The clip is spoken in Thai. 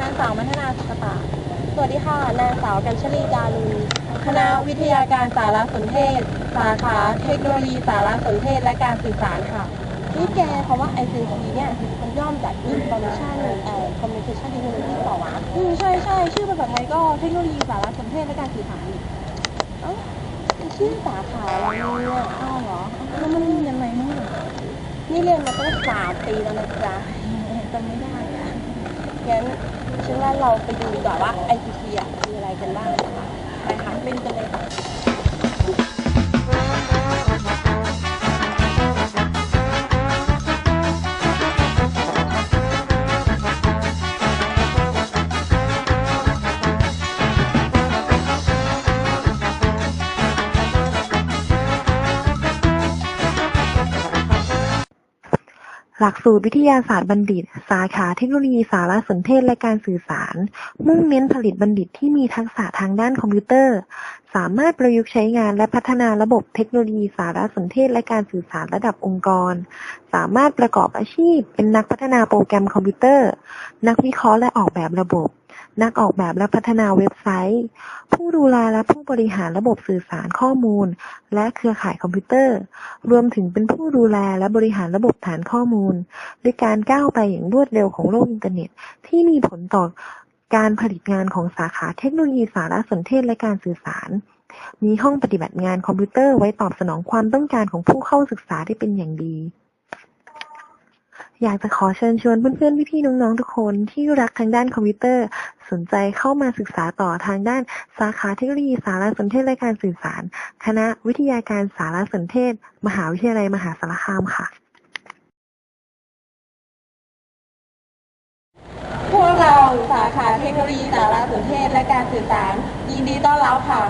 นางสาวมัฒนาสุขตาสวัสดีค่ะ นางสาวกัญชลีดารุคณะวิทยาการสารสนเทศ สาขาเทคโนโลยีสารสนเทศและการสื่อสารค่ะ นี่แกคำว่า ICT เนี่ยมันย่อมาจาก Information เอ่อ Communication Technology เปล่าวะอืมใช่ใช่ชื่อภาษาไทยก็เทคโนโลยีสารสนเทศและการสื่อสารเอ้าชื่อสาขาอะไรเนี่ยอ้าวเหรอแล้วมันยังไงมั่งนี่เรียนมาตั้งสามปีแล้วนะจ๊ะจำไม่ได้ งั้นฉันว่าเราไปดูดีกว่าว่า IPT อะมีอะไรกันบ้างนะคะไปค่ะเป็นกันเลย หลักสูตรวิทยาศาสตร์บัณฑิต สาขาเทคโนโลยีสารสนเทศและการสื่อสาร มุ่งเน้นผลิตบัณฑิตที่มีทักษะทางด้านคอมพิวเตอร์ สามารถประยุกต์ใช้งานและพัฒนาระบบเทคโนโลยีสารสนเทศและการสื่อสารระดับองค์กร สามารถประกอบอาชีพ เป็นนักพัฒนาโปรแกรมคอมพิวเตอร์ นักวิเคราะห์และออกแบบระบบ นักออกแบบและพัฒนาเว็บไซต์ ผู้ดูแลและผู้บริหารระบบสื่อสารข้อมูล และเครือข่ายคอมพิวเตอร์ รวมถึงเป็นผู้ดูแลและบริหารระบบฐานข้อมูล ด้วยการก้าวไปอย่างรวดเร็วของโลกอินเทอร์เน็ต ที่มีผลต่อการผลิตงานของสาขาเทคโนโลยีสารสนเทศและการสื่อสาร มีห้องปฏิบัติงานคอมพิวเตอร์ไว้ตอบสนองความต้องการของผู้เข้าศึกษาได้เป็นอย่างดี อยากจะขอเชิญชวนเพื่อนๆ พี่ๆ น้องๆ ทุกคนที่รักทางด้านคอมพิวเตอร์ สนใจเข้ามาศึกษาต่อทางด้านสาขาเทคโนโลยีสารสนเทศและการสื่อสาร คณะวิทยาการสารสนเทศ มหาวิทยาลัยมหาสารคามค่ะ พวกเราสาขาเทคโนโลยีสารสนเทศและการสื่อสาร ยินดีต้อนรับค่ะ